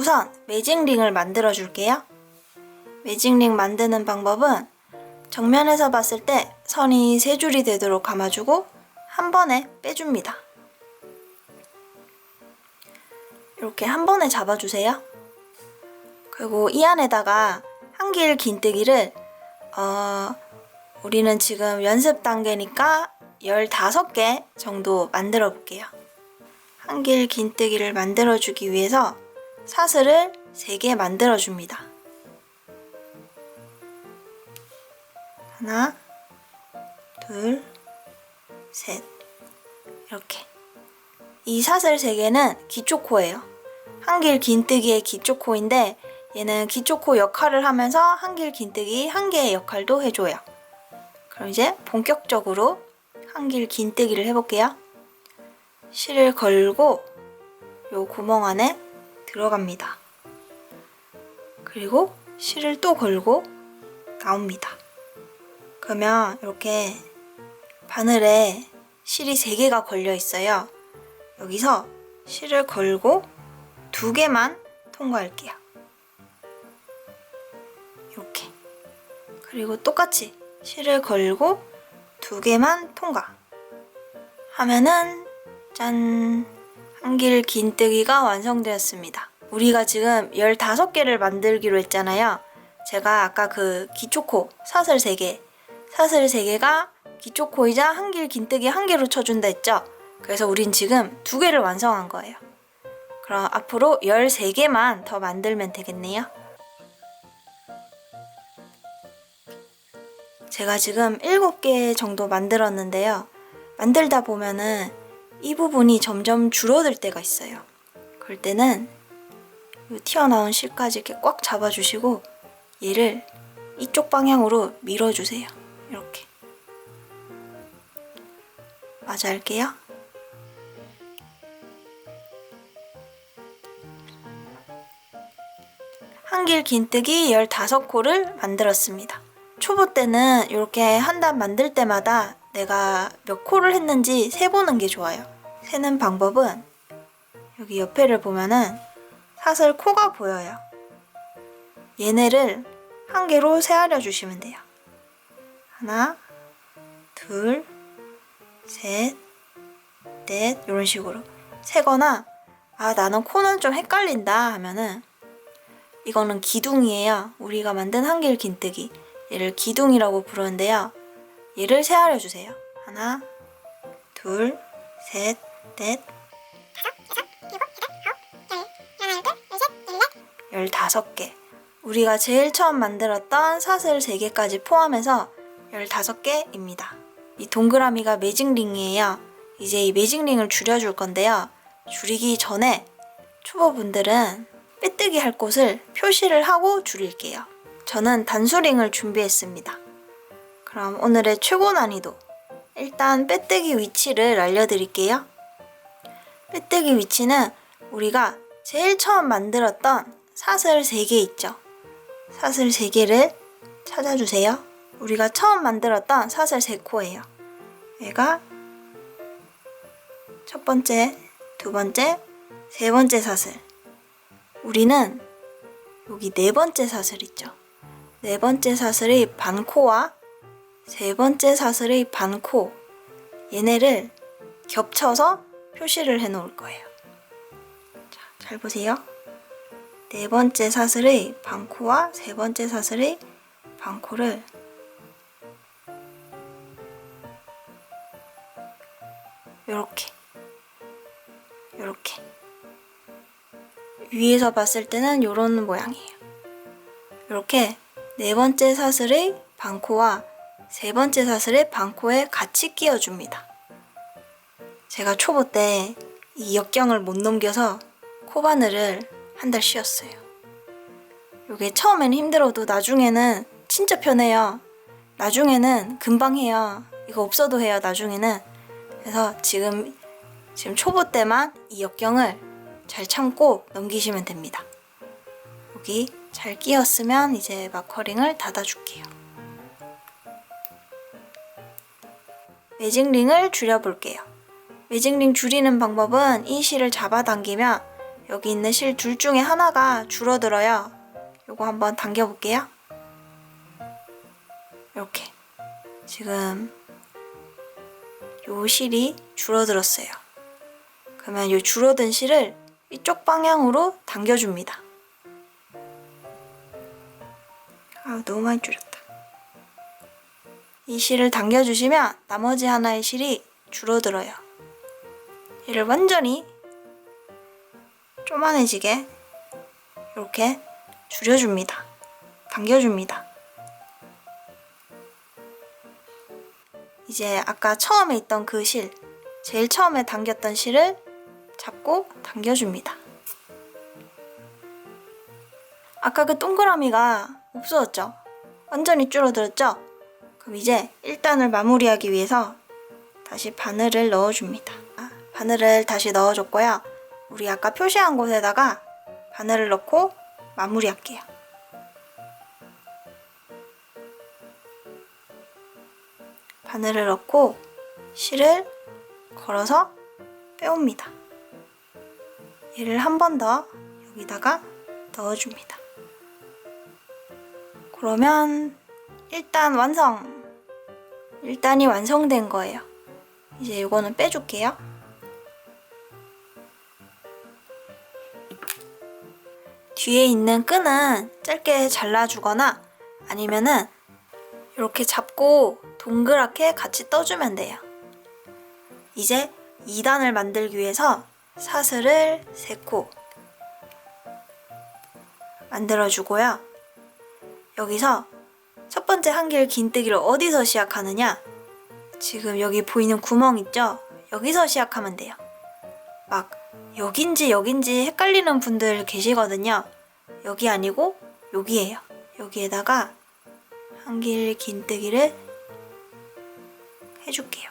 우선 매직링을 만들어 줄게요. 매직링 만드는 방법은 정면에서 봤을 때 선이 세 줄이 되도록 감아주고 한 번에 빼줍니다. 이렇게 한 번에 잡아주세요. 그리고 이 안에다가 한길 긴뜨기를 어, 우리는 지금 연습 단계니까 15개 정도 만들어 볼게요. 한길 긴뜨기를 만들어 주기 위해서 사슬을 3개 만들어 줍니다. 하나, 둘, 셋. 이렇게. 이 사슬 3개는 기초코예요. 한길 긴뜨기의 기초코인데 얘는 기초코 역할을 하면서 한길 긴뜨기 한 개의 역할도 해줘요. 그럼 이제 본격적으로 한길 긴뜨기를 해볼게요. 실을 걸고 요 구멍 안에 들어갑니다. 그리고 실을 또 걸고 나옵니다. 그러면 이렇게 바늘에 실이 3개가 걸려 있어요. 여기서 실을 걸고 두 개만 통과할게요. 이렇게. 그리고 똑같이 실을 걸고 두 개만 통과. 하면은 짠! 한길 긴뜨기가 완성되었습니다. 우리가 지금 15개를 만들기로 했잖아요. 제가 아까 그 기초코 사슬 3개, 사슬 3개가 기초코이자 한길 긴뜨기 한 개로 쳐준다 했죠? 그래서 우린 지금 두 개를 완성한 거예요. 그럼 앞으로 13개만 더 만들면 되겠네요. 제가 지금 7개 정도 만들었는데요. 만들다 보면은 이 부분이 점점 줄어들 때가 있어요. 그럴 때는 이 튀어나온 실까지 이렇게 꽉 잡아주시고 얘를 이쪽 방향으로 밀어주세요. 이렇게. 마저 할게요. 한길 긴뜨기 15코를 만들었습니다. 초보 때는 이렇게 한 단 만들 때마다 내가 몇 코를 했는지 세보는 게 좋아요. 세는 방법은 여기 옆에를 보면은 사슬 코가 보여요. 얘네를 한 개로 세하려 주시면 돼요. 하나, 둘, 셋, 넷 이런 식으로 세거나 아 나는 코는 좀 헷갈린다 하면은 이거는 기둥이에요. 우리가 만든 한길 긴뜨기. 얘를 기둥이라고 부르는데요. 얘를 세하려 주세요. 하나, 둘, 셋, 넷, 열다섯 개. 우리가 제일 처음 만들었던 사슬 3개까지 포함해서 15개입니다. 이 동그라미가 매직링이에요. 이제 이 매직링을 줄여줄 건데요. 줄이기 전에 초보분들은 빼뜨기 할 곳을 표시를 하고 줄일게요. 저는 단수링을 준비했습니다. 그럼 오늘의 최고 난이도. 일단 빼뜨기 위치를 알려드릴게요. 빼뜨기 위치는 우리가 제일 처음 만들었던 사슬 3개 있죠. 사슬 3개를 찾아주세요. 우리가 처음 만들었던 사슬 3코예요. 얘가 첫 번째, 두 번째, 세 번째 사슬. 우리는 여기 네 번째 사슬 있죠. 네 번째 사슬의 반코와 세 번째 사슬의 반코 얘네를 겹쳐서 표시를 해 놓을 거예요. 자, 잘 보세요. 네 번째 사슬의 반코와 세 번째 사슬의 반코를 이렇게 이렇게 위에서 봤을 때는 이런 모양이에요. 이렇게 네 번째 사슬의 반코와 세 번째 사슬의 반코에 같이 끼워줍니다. 제가 초보 때 이 역경을 못 넘겨서 코바늘을 한 달 쉬었어요. 이게 처음에는 힘들어도 나중에는 진짜 편해요. 나중에는 금방 해요. 이거 없어도 해요, 나중에는. 그래서 지금, 지금 초보 때만 이 역경을 잘 참고 넘기시면 됩니다. 여기 잘 끼웠으면 이제 마커링을 닫아줄게요. 매직링을 줄여볼게요. 매직링 줄이는 방법은 이 실을 잡아당기면 여기 있는 실 둘 중에 하나가 줄어들어요. 요거 한번 당겨 볼게요. 이렇게. 지금 요 실이 줄어들었어요. 그러면 요 줄어든 실을 이쪽 방향으로 당겨줍니다. 아, 너무 많이 줄였다. 이 실을 당겨주시면 나머지 하나의 실이 줄어들어요. 얘를 완전히 쪼만해지게 이렇게 줄여줍니다. 당겨줍니다. 이제 아까 처음에 있던 그 실, 제일 처음에 당겼던 실을 잡고 당겨줍니다. 아까 그 동그라미가 없어졌죠? 완전히 줄어들었죠? 그럼 이제 1단을 마무리하기 위해서 다시 바늘을 넣어줍니다. 아, 바늘을 다시 넣어줬고요. 우리 아까 표시한 곳에다가 바늘을 넣고 마무리할게요. 바늘을 넣고 실을 걸어서 빼옵니다. 얘를 한 번 더 여기다가 넣어줍니다. 그러면 일단 완성! 일단이 완성된 거예요. 이제 이거는 빼줄게요. 뒤에 있는 끈은 짧게 잘라주거나 아니면은 이렇게 잡고 동그랗게 같이 떠주면 돼요. 이제 2단을 만들기 위해서 사슬을 3코 만들어주고요. 여기서 첫 번째 한길 긴뜨기를 어디서 시작하느냐? 지금 여기 보이는 구멍 있죠? 여기서 시작하면 돼요. 막 여긴지 여긴지 헷갈리는 분들 계시거든요. 여기 아니고 여기에요. 여기에다가 한길 긴뜨기를 해줄게요.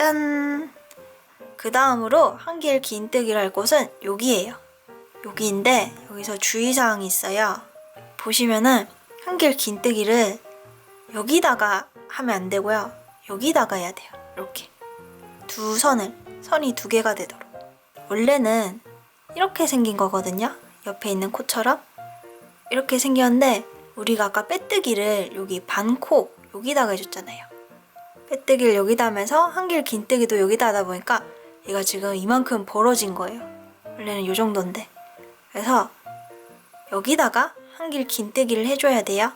짠! 그 다음으로 한길 긴뜨기를 할 곳은 여기에요. 여기인데 여기서 주의사항이 있어요. 보시면은 한길 긴뜨기를 여기다가 하면 안 되고요. 여기다가 해야 돼요. 이렇게 두 선을 선이 두 개가 되도록 원래는 이렇게 생긴 거거든요. 옆에 있는 코처럼 이렇게 생겼는데 우리가 아까 빼뜨기를 여기 반코 여기다가 해줬잖아요. 빼뜨기를 여기다 하면서 한길 긴뜨기도 여기다 하다 보니까 얘가 지금 이만큼 벌어진 거예요. 원래는 이 정도인데. 그래서 여기다가 한길 긴뜨기를 해줘야 돼요.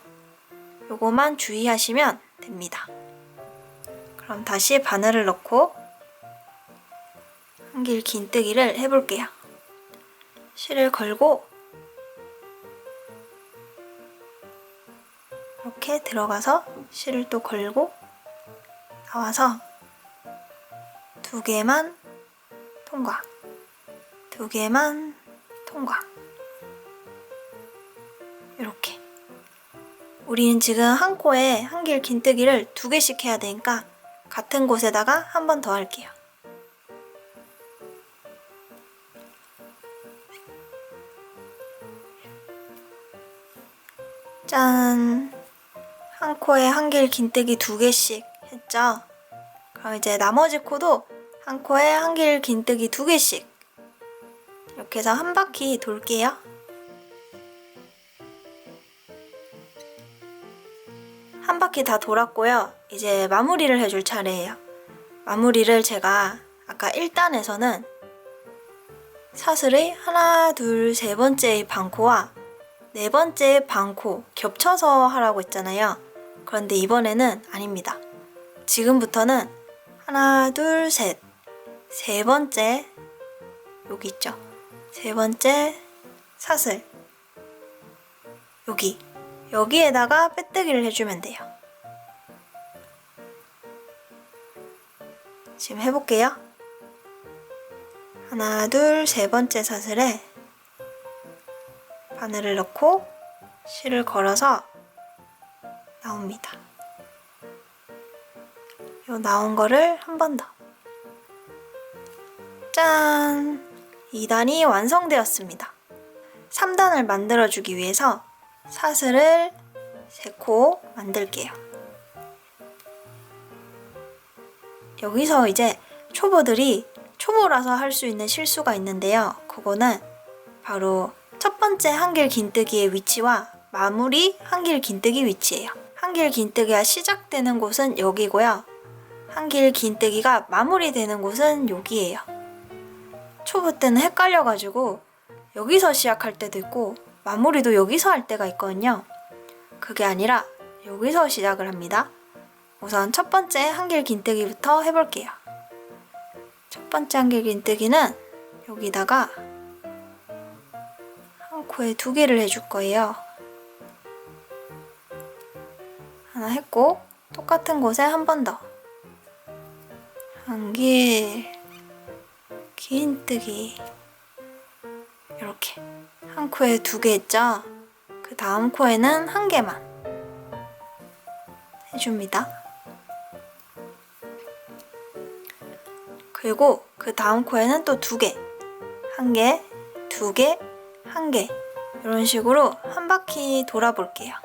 요거만 주의하시면 됩니다. 그럼 다시 바늘을 넣고 한길 긴뜨기를 해볼게요. 실을 걸고 이렇게 들어가서 실을 또 걸고 나와서 두 개만 통과 두 개만 통과 이렇게 우리는 지금 한 코에 한 길 긴뜨기를 두 개씩 해야 되니까 같은 곳에다가 한 번 더 할게요. 짠! 한 코에 한 길 긴뜨기 두 개씩 했죠? 그럼 이제 나머지 코도 한 코에 한 길 긴뜨기 두 개씩 이렇게 해서 한 바퀴 돌게요. 한 바퀴 다 돌았고요. 이제 마무리를 해줄 차례예요. 마무리를 제가 아까 1단에서는 사슬의 하나, 둘, 세 번째의 반코와 네 번째의 반코 겹쳐서 하라고 했잖아요. 그런데 이번에는 아닙니다. 지금부터는 하나, 둘, 셋. 세 번째, 여기 있죠? 세 번째 사슬. 여기. 여기에다가 빼뜨기를 해주면 돼요. 지금 해볼게요. 하나, 둘, 세 번째 사슬에 바늘을 넣고 실을 걸어서 나옵니다. 요 나온 거를 한 번 더. 짠! 2단이 완성되었습니다. 3단을 만들어주기 위해서 사슬을 3코 만들게요. 여기서 이제 초보들이 초보라서 할 수 있는 실수가 있는데요. 그거는 바로 첫 번째 한길 긴뜨기의 위치와 마무리 한길 긴뜨기 위치예요. 한길 긴뜨기가 시작되는 곳은 여기고요. 한길 긴뜨기가 마무리되는 곳은 여기예요. 초보 때는 헷갈려가지고 여기서 시작할 때도 있고 마무리도 여기서 할 때가 있거든요. 그게 아니라 여기서 시작을 합니다. 우선 첫 번째 한길 긴뜨기부터 해볼게요. 첫 번째 한길 긴뜨기는 여기다가 한 코에 두 개를 해줄 거예요. 하나 했고 똑같은 곳에 한 번 더. 한길 긴뜨기 이렇게 한 코에 두개 했죠. 그 다음 코에는 한 개만 해줍니다. 그리고 그 다음 코에는 또 두 개, 한 개, 두 개, 한 개. 이런 식으로 한 바퀴 돌아볼게요.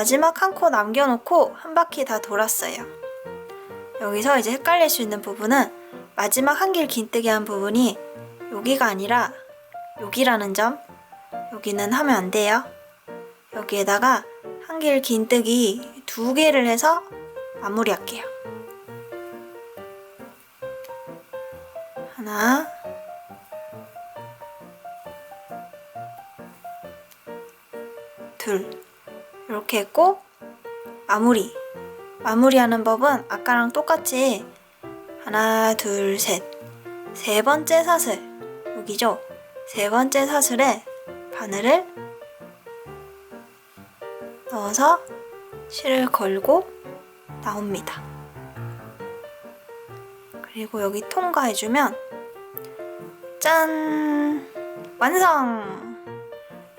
마지막 한 코 남겨놓고 한 바퀴 다 돌았어요. 여기서 이제 헷갈릴 수 있는 부분은 마지막 한 길 긴뜨기 한 부분이 여기가 아니라 여기라는 점. 여기는 하면 안 돼요. 여기에다가 한 길 긴뜨기 두 개를 해서 마무리할게요. 하나, 둘. 이렇게 했고, 마무리. 마무리하는 법은 아까랑 똑같이 하나, 둘, 셋. 세 번째 사슬. 여기죠? 세 번째 사슬에 바늘을 넣어서 실을 걸고 나옵니다. 그리고 여기 통과해주면 짠! 완성!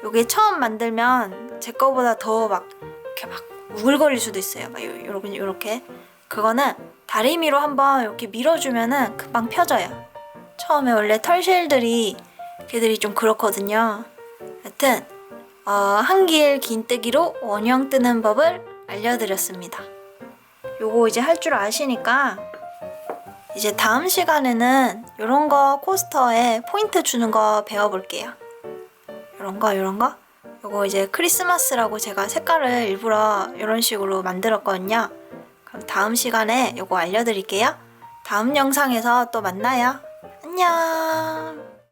요게 처음 만들면 제 거보다 더 막 이렇게 막 우글거릴 수도 있어요. 막 요- 요렇게 요렇게 그거는 다리미로 한번 이렇게 밀어주면은 금방 펴져요. 처음에 원래 털실들이 걔들이 좀 그렇거든요. 여튼 어, 한길 긴뜨기로 원형 뜨는 법을 알려드렸습니다. 요거 이제 할 줄 아시니까 이제 다음 시간에는 이런 거 코스터에 포인트 주는 거 배워볼게요. 이런 거, 이런 거. 요거 이제 크리스마스라고 제가 색깔을 일부러 이런 식으로 만들었거든요. 그럼 다음 시간에 요거 알려드릴게요. 다음 영상에서 또 만나요. 안녕.